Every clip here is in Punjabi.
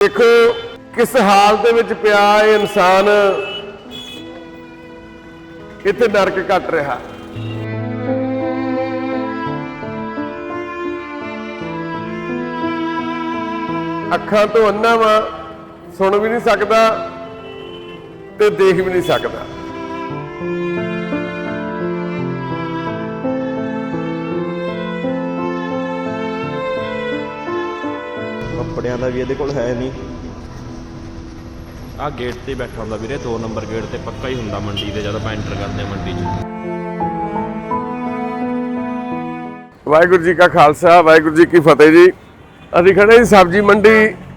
ਦੇਖੋ, ਕਿਸ ਹਾਲਤ ਦੇ ਵਿੱਚ ਪਿਆ ਇਹ ਇਨਸਾਨ ਇੱਥੇ ਨਰਕ ਕੱਟ ਰਿਹਾ? ਅੱਖਾਂ ਤੋਂ ਅੰਨਾ ਵਾ, ਸੁਣ ਵੀ ਨਹੀਂ ਸਕਦਾ ਤੇ ਦੇਖ ਵੀ ਨਹੀਂ ਸਕਦਾ। ਕੱਪੜਿਆਂ ਦਾ ਵੀ ਇਹਦੇ ਕੋਲ ਹੈ ਨਹੀਂ। ਆ ਗੇਟ ਤੇ ਬੈਠਾ ਹੁੰਦਾ ਵੀਰੇ 2 ਨੰਬਰ ਗੇਟ ਤੇ ਪੱਕਾ ਹੀ ਹੁੰਦਾ ਮੰਡੀ ਦੇ ਜਦੋਂ ਆਪਾਂ ਐਂਟਰ ਕਰਦੇ ਹਾਂ ਮੰਡੀ 'ਚ। ਵਾਹਿਗੁਰੂ ਜੀ ਕਾ ਖਾਲਸਾ ਵਾਹਿਗੁਰੂ ਜੀ ਕੀ ਫਤਿਹ ਜੀ। ਅਸੀਂ ਖੜੇ ਜੀ ਸਬਜ਼ੀ ਮੰਡੀ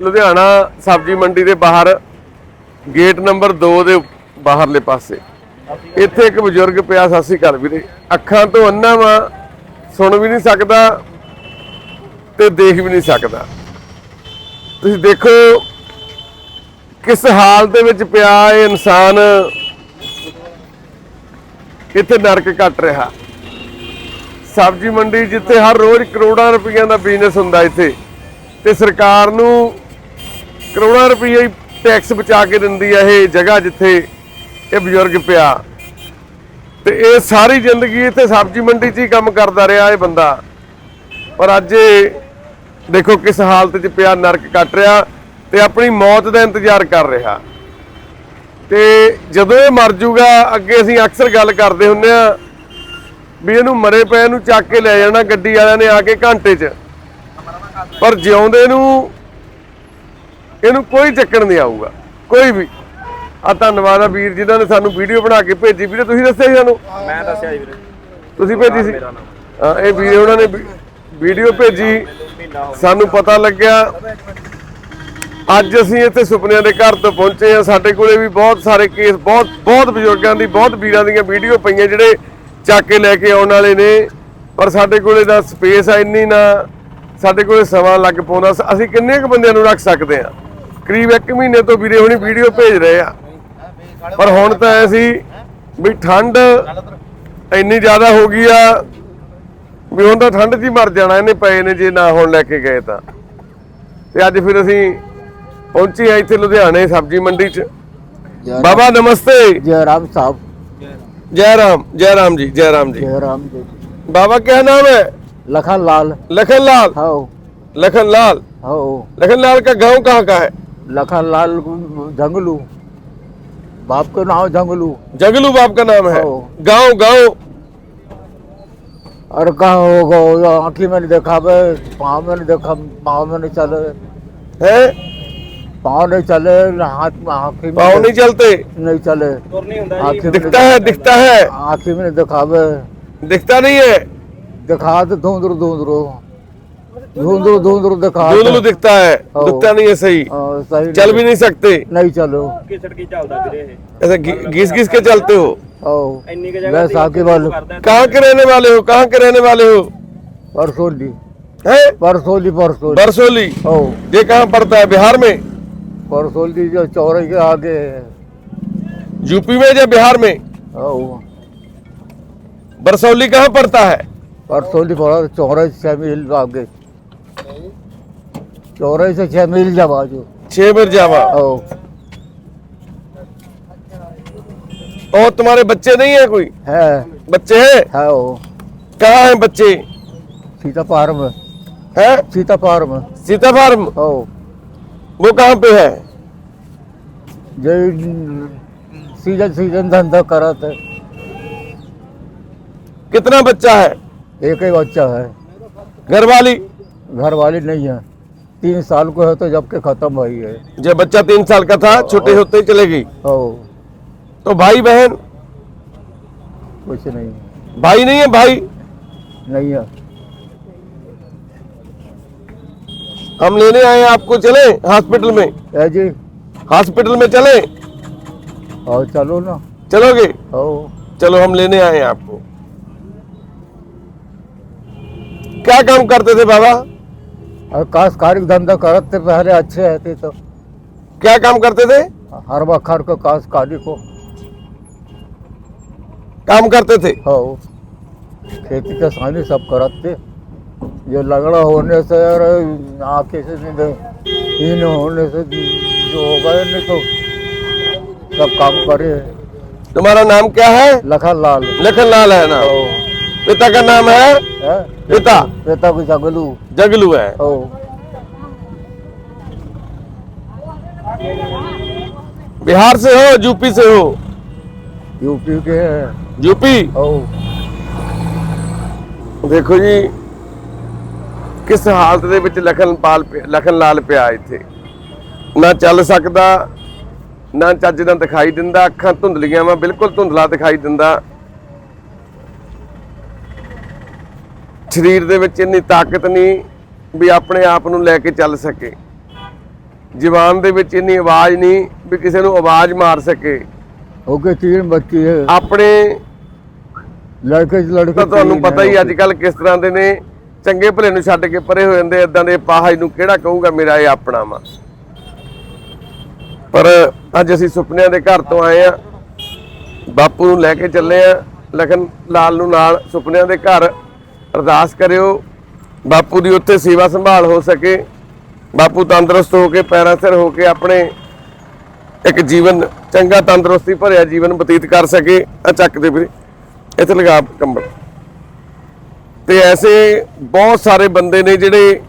ਲੁਧਿਆਣਾ ਸਬਜ਼ੀ ਮੰਡੀ ਦੇ ਬਾਹਰ ਗੇਟ ਨੰਬਰ 2 ਦੇ ਬਾਹਰਲੇ ਪਾਸੇ। ਇੱਥੇ ਇੱਕ ਬਜ਼ੁਰਗ ਪਿਆ ਸਤਿ ਸ਼੍ਰੀ ਅਕਾਲ ਵੀਰੇ। ਅੱਖਾਂ ਤੋਂ ਅੰਨਾ ਵਾ ਸੁਣ ਵੀ ਨਹੀਂ ਸਕਦਾ ਤੇ ਦੇਖ ਵੀ ਨਹੀਂ ਸਕਦਾ। ਤੁਸੀਂ ਦੇਖੋ ਕਿਸ ਹਾਲ ਦੇ ਵਿੱਚ ਪਿਆ ਇਹ ਇਨਸਾਨ ਇੱਥੇ ਨਰਕ ਕੱਟ ਰਿਹਾ। ਸਬਜ਼ੀ ਮੰਡੀ ਜਿੱਥੇ ਹਰ ਰੋਜ਼ ਕਰੋੜਾਂ ਰੁਪਈਆਂ ਦਾ ਬਿਜ਼ਨਸ ਹੁੰਦਾ ਇੱਥੇ, ਤੇ ਸਰਕਾਰ ਨੂੰ ਕਰੋੜਾਂ ਰੁਪਈਏ ਹੀ ਟੈਕਸ ਬਚਾ ਕੇ ਦਿੰਦੀ ਹੈ ਇਹ ਜਗ੍ਹਾ ਜਿੱਥੇ ਇਹ ਬਜ਼ੁਰਗ ਪਿਆ। ਤੇ ਇਹ ਸਾਰੀ ਜ਼ਿੰਦਗੀ ਇੱਥੇ ਸਬਜ਼ੀ ਮੰਡੀ 'ਚ ਹੀ ਕੰਮ ਕਰਦਾ ਰਿਹਾ ਇਹ ਬੰਦਾ। ਪਰ ਅੱਜ ਇਹ ਦੇਖੋ ਕਿਸ ਹਾਲਤ 'ਚ ਪਿਆ ਨਰਕ ਕੱਟ ਰਿਹਾ ਤੇ ਆਪਣੀ ਮੌਤ ਦਾ ਇੰਤਜ਼ਾਰ ਕਰ ਰਿਹਾ। ਤੇ ਜਦੋਂ ਇਹ ਮਰ ਜੂਗਾ ਅੱਗੇ ਅਸੀਂ ਅਕਸਰ ਗੱਲ ਕਰਦੇ ਹੁੰਨੇ ਆ ਵੀ ਇਹਨੂੰ ਮਰੇ ਪਏ ਨੂੰ ਚੱਕ ਕੇ ਲੈ ਜਾਣਾ ਗੱਡੀ ਵਾਲਿਆਂ ਨੇ ਆ ਕੇ ਘੰਟੇ 'ਚ। ਪਰ ਜਿਉਂਦੇ ਨੂੰ ਇਹਨੂੰ ਕੋਈ ਚੱਕਣ ਨਹੀਂ ਆਊਗਾ ਕੋਈ ਵੀ। ਆ ਧੰਨਵਾਦ ਆ ਵੀਰ ਜਿਨ੍ਹਾਂ ਨੇ ਸਾਨੂੰ ਵੀਡੀਓ ਬਣਾ ਕੇ ਭੇਜੀ। ਵੀਰੇ ਤੁਸੀਂ ਦੱਸਿਆ ਸੀ ਸਾਨੂੰ? ਮੈਂ ਦੱਸਿਆ ਜੀ ਵੀਰੇ। ਤੁਸੀਂ ਭੇਜੀ ਸੀ? ਹਾਂ ਇਹ ਵੀਰੇ ਉਹਨਾਂ ਨੇ ਵੀਡੀਓ ਭੇਜੀ। ਸਾਨੂੰ ਪਤਾ ਲੱਗਿਆ, ਅੱਜ ਅਸੀਂ ਇੱਥੇ ਸੁਪਨਿਆਂ ਦੇ ਘਰ ਤੋਂ ਪਹੁੰਚੇ ਆ ਸਾਡੇ ਕੋਲੇ ਵੀ ਬਹੁਤ ਸਾਰੇ ਕੇਸ, ਬਹੁਤ ਬਹੁਤ ਬਜ਼ੁਰਗਾਂ ਦੀ, ਬਹੁਤ ਵੀਰਾਂ ਦੀਆਂ ਵੀਡੀਓ ਪਈਆਂ ਜਿਹੜੇ ਚੱਕ ਕੇ ਲੈ ਕੇ ਆਉਣ ਵਾਲੇ ਨੇ। ਪਰ ਸਾਡੇ ਕੋਲੇ ਦਾ ਸਪੇਸ ਆ ਇੰਨੀ ਨਾ, ਸਾਡੇ ਕੋਲੇ ਸਮਾਂ ਲੱਗ ਪਾਉਂਦਾ। ਅਸੀਂ ਕਿੰਨੇ ਕੁ ਬੰਦਿਆਂ ਨੂੰ ਰੱਖ ਸਕਦੇ ਆ ਕਰੀਬ 1 ਮਹੀਨੇ ਤੋਂ ਵੀਰੇ ਹੁਣੀ ਵੀਡੀਓ ਭੇਜ ਰਹੇ ਆ। ਪਰ ਹੁਣ ਤਾਂ ਐ ਸੀ ਵੀ ਠੰਡ ਇੰਨੀ ਜ਼ਿਆਦਾ ਹੋ ਗਈ ਆ ਵੀ ਹੁਣ ਤਾਂ ਠੰਡ 'ਚ ਹੀ ਮਰ ਜਾਣਾ ਇਹਨੇ ਪਏ ਨੇ ਜੇ ਨਾ ਹੁਣ ਲੈ ਕੇ ਗਏ ਤਾਂ ਤੇ ਅੱਜ ਫਿਰ ਅਸੀਂ ਪਹੁੰਚੇ ਆ ਇੱਥੇ ਲੁਧਿਆਣੇ ਸਬਜ਼ੀ ਮੰਡੀ 'ਚ ਬਾਬਾ ਨਮਸਤੇ जय राम साहब ਜੈ ਰਾਮ ਜੈ ਰਾਮ ਜੀ ਜੈ ਰਾਮ ਜੀ जय राम जी बाबा क्या नाम है लखन लाल लखन लाल हो लखन लाल हो लखन लाल का गांव कहाँ का है लखन लाल जंगलू बाप के नाम जंगलू जगलू बाप का नाम है ओ। गांव गांव और कहा होगा हो आँखी में नहीं देखा बे पाँव में नहीं देखा पाँव में नहीं चले। है? पाँव नहीं चले हाथ में आँखी पाँव नहीं चलते? नहीं चले। आँखी दिखता है दिखता है। आँखी में नहीं देखा बे। दिखता नहीं है। दिखा तो धुंधरू धुंधरू। धुंधरू धुंधरू दिखा धुंधरू तो। दिखता है दिखता नहीं है सही। सही चल भी नहीं सकते। नहीं चलो। ऐसे घिस घिस के चलते हो। आओ इतनी की कहाँ के रहने वाले हो कहाँ के रहने वाले हो परसोली है परसोली परसोली बरसोली ये कहाँ पड़ता है बिहार में परसोली जो चौरे के आगे यूपी में या बिहार में ओ कहाँ पड़ता है परसोली पड़ा चौराहे छह मील आगे चौराहे से छह मील जावा जो छह मिल जावा और तुम्हारे बच्चे नहीं है कोई? है। बच्चे हैं? है हो कहाँ हैं बच्चे? सीता पार में हैं? सीता पार में सीता फार्म? हो। वो कहाँ पे है? जो सीज़न सीज़न धंधा करत है। कितना बच्चा है? एक ही बच्चा है। घर वाली घर वाली नहीं है। तीन साल को है तो जब के खत्म हुई है। जब बच्चा तीन साल का था छोटे होते ही चले गई हो। तो भाई बहन? कुछ नहीं। भाई नहीं है भाई? नहीं है। हम लेने आए हैं आपको चले हॉस्पिटल में। जी। हॉस्पिटल में चले। और चलो ना। चलोगे? चलो हम लेने आए हैं आपको। क्या काम करते थे बाबा? काशकारिक धंधा करते पहले अच्छे रहते तो। क्या काम करते थे? हर बखर को काशकारी को काम करते थे। हो खेती किसानी सब करत। जो लगड़ा होने से यार आँखें से दे होने से जो होगा नहीं तो सब काम करे। तुम्हारा नाम क्या है? लखन लाल लखन लाल है। नाम ओ, पिता का नाम है? है? पिता? पिता को जगलू। जगलू है। ओ बिहार से हो यूपी से हो? यूपी के ਯੂਪੀ। ਆਓ। ਦੇਖੋ ਜੀ ਕਿਸ ਹਾਲਤ ਦੇ ਵਿੱਚ ਲਖਨਪਾਲ ਲਖਨ ਲਾਲ ਪਿਆ ਇੱਥੇ। ਨਾ ਚੱਲ ਸਕਦਾ ਨਾ ਚੱਜ ਦਾ ਦਿਖਾਈ ਦਿੰਦਾ ਅੱਖਾਂ ਧੁੰਦਲੀਆਂ ਵਾ ਬਿਲਕੁਲ ਧੁੰਦਲਾ ਦਿਖਾਈ ਦਿੰਦਾ। ਸਰੀਰ ਦੇ ਵਿੱਚ ਇੰਨੀ ਤਾਕਤ ਨਹੀਂ ਵੀ ਆਪਣੇ ਆਪ ਨੂੰ ਲੈ ਕੇ ਚੱਲ ਸਕੇ। ਜਵਾਨ ਦੇ ਵਿੱਚ ਇੰਨੀ ਆਵਾਜ਼ ਨਹੀਂ ਵੀ ਕਿਸੇ ਨੂੰ ਆਵਾਜ਼ ਮਾਰ ਸਕੇ। ਹੋ ਗਏ 3 ਬੱਚੇ। ਆਪਣੇ ਲੜਕੇ ਲੜਕੇ ਤੁਹਾਨੂੰ ਪਤਾ ਹੀ ਅੱਜ ਕੱਲ ਕਿਸ ਤਰ੍ਹਾਂ ਦੇ ਨੇ। ਚੰਗੇ ਭਲੇ ਨੂੰ ਛੱਡ ਕੇ ਪਰੇ ਹੋ ਜਾਂਦੇ ਇਦਾਂ ਦੇ ਪਾਹਜ ਨੂੰ ਕਿਹੜਾ ਕਹੂਗਾ ਮੇਰਾ ਇਹ ਆਪਣਾ ਵਾ। ਪਰ ਅੱਜ ਅਸੀਂ ਸੁਪਨਿਆਂ ਦੇ ਘਰ ਤੋਂ ਆਏ ਆ। ਬਾਪੂ ਨੂੰ ਲੈ ਕੇ ਚੱਲੇ ਆ ਲਖਨ ਲਾਲ ਨੂੰ ਨਾਲ ਸੁਪਨਿਆਂ ਦੇ ਘਰ। ਅਰਦਾਸ ਕਰਿਓ ਬਾਪੂ ਦੀ ਉੱਥੇ ਸੇਵਾ ਸੰਭਾਲ ਹੋ ਸਕੇ। ਬਾਪੂ ਤੰਦਰੁਸਤ ਹੋ ਕੇ ਪੈਰਾਂ ਸਿਰ ਹੋ ਕੇ ਆਪਣੇ ਇੱਕ ਜੀਵਨ ਚੰਗਾ ਤੰਦਰੁਸਤੀ ਭਰਿਆ ਜੀਵਨ ਬਤੀਤ ਕਰ ਸਕੇ ਆ ਚੱਕ ਦੇ ਵੀਰੇ। ਇੱਥੇ ਲਗਾ ਕੰਬਲ। ਤੇ ਐਸੇ ਬਹੁਤ ਸਾਰੇ ਬੰਦੇ ਨੇ ਜਿਹੜੇ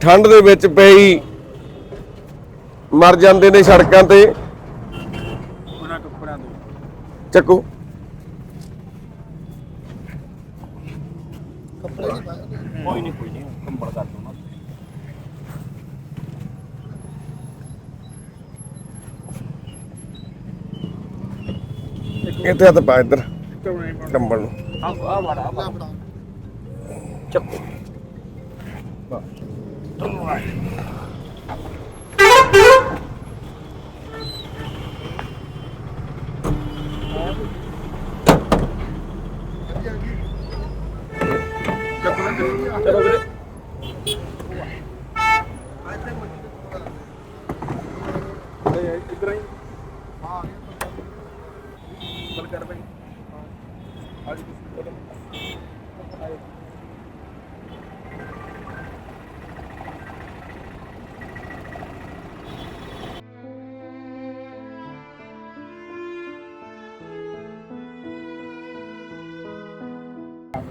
ਠੰਡ ਦੇ ਵਿੱਚ ਪਈ ਮਰ ਜਾਂਦੇ ਨੇ ਸੜਕਾਂ ਤੇ। ਚੱਕੋ। ਇੱਥੇ ਹੱਥ ਪਾ ਇੱਧਰ। ਕੰਬਲ ਨੂੰ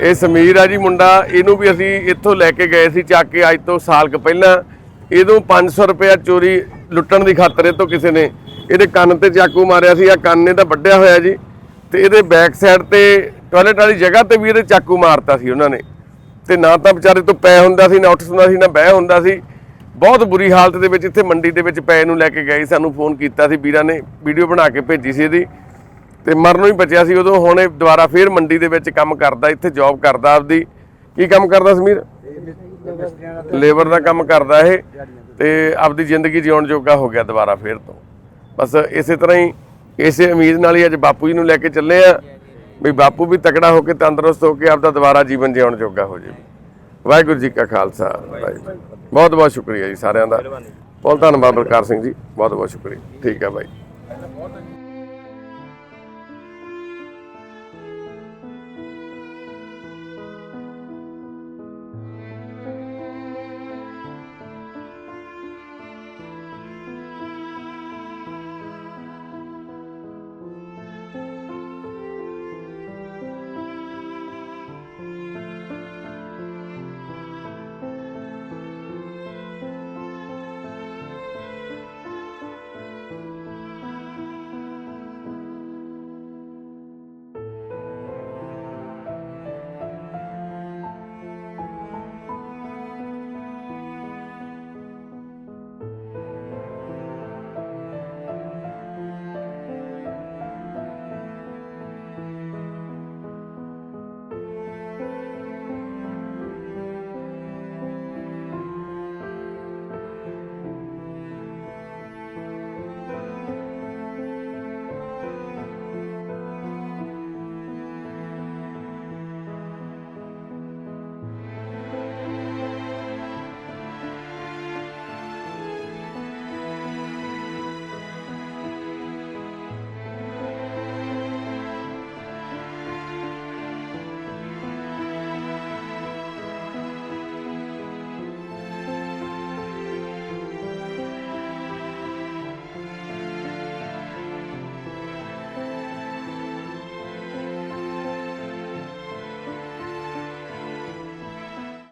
ਇਹ ਸਮੀਰ ਆ ਜੀ ਮੁੰਡਾ, ਇਹਨੂੰ ਵੀ ਅਸੀਂ ਇੱਥੋਂ ਲੈ ਕੇ ਗਏ ਸੀ ਚੱਕ ਕੇ ਅੱਜ ਤੋਂ ਸਾਲ ਕੁ ਪਹਿਲਾਂ। ਇਹਦੋਂ 500 ਰੁਪਇਆ ਚੋਰੀ ਲੁੱਟਣ ਦੀ ਖਾਤਰ ਇਹ ਤੋਂ ਕਿਸੇ ਨੇ ਇਹਦੇ ਕੰਨ ਤੇ ਚਾਕੂ ਮਾਰਿਆ ਸੀ ਆ ਕੰਨ ਨੇ ਤਾਂ ਵੱਢਿਆ ਹੋਇਆ ਜੀ। ਤੇ ਇਹਦੇ ਬੈਕ ਸਾਈਡ ਤੇ ਟਾਇਲਟ ਵਾਲੀ ਜਗ੍ਹਾ ਤੇ ਵੀ ਇਹਦੇ ਚਾਕੂ ਮਾਰਤਾ ਸੀ ਉਹਨਾਂ ਨੇ। ਤੇ ਨਾ ਤਾਂ ਵਿਚਾਰੇ ਤੋਂ ਪੈ ਹੁੰਦਾ ਸੀ, ਨਾ ਉੱਠ ਹੁੰਦਾ ਸੀ, ਨਾ ਬਹਿ ਹੁੰਦਾ ਸੀ। ਬਹੁਤ ਬੁਰੀ ਹਾਲਤ ਦੇ ਵਿੱਚ ਇੱਥੇ ਮੰਡੀ ਦੇ ਵਿੱਚ ਪੈ ਨੂੰ ਲੈ ਕੇ ਗਏ, ਸਾਨੂੰ ਫੋਨ ਕੀਤਾ ਸੀ, ਵੀਰਾਂ ਨੇ ਵੀਡੀਓ ਬਣਾ ਕੇ ਭੇਜੀ ਸੀ ਇਹਦੀ। ਤੇ ਮਰਨੋਂ ਹੀ ਬਚਿਆ ਸੀ ਉਦੋਂ, ਹੁਣ ਇਹ ਦੁਬਾਰਾ ਫੇਰ ਮੰਡੀ ਦੇ ਵਿੱਚ ਕੰਮ ਕਰਦਾ, ਇੱਥੇ ਜੌਬ ਕਰਦਾ ਆਪਦੀ। ਕੀ ਕੰਮ ਕਰਦਾ ਸਮੀਰ? ਲੇਬਰ ਦਾ ਕੰਮ ਕਰਦਾ ਇਹ। ਤੇ ਆਪਦੀ ਜ਼ਿੰਦਗੀ ਜਿਉਣ ਜੋਗਾ ਹੋ ਗਿਆ ਦੁਬਾਰਾ ਫੇਰ ਤੋਂ। ਬਸ ਇਸੇ ਤਰ੍ਹਾਂ ਹੀ ਇਸੇ ਉਮੀਦ ਨਾਲ ਹੀ ਅੱਜ ਬਾਪੂ ਜੀ ਨੂੰ ਲੈ ਕੇ ਚੱਲੇ ਆ। ਵੀ ਬਾਪੂ ਵੀ ਤਕੜਾ ਹੋ ਕੇ ਤੰਦਰੁਸਤ ਹੋ ਕੇ ਆਪਦਾ ਦੁਬਾਰਾ ਜੀਵਨ ਜਿਉਣ ਜੋਗਾ ਹੋ ਜਾਵੇ। ਵਾਹਿਗੁਰੂ ਜੀ ਕਾ ਖਾਲਸਾ ਬਹੁਤ ਬਹੁਤ ਸ਼ੁਕਰੀਆ ਜੀ ਸਾਰਿਆਂ ਦਾ। ਬਹੁਤ ਧੰਨਵਾਦ ਬਲਕਾਰ ਸਿੰਘ ਜੀ। ਬਹੁਤ ਬਹੁਤ ਸ਼ੁਕਰੀਆ। ਠੀਕ ਹੈ ਬਾਈ।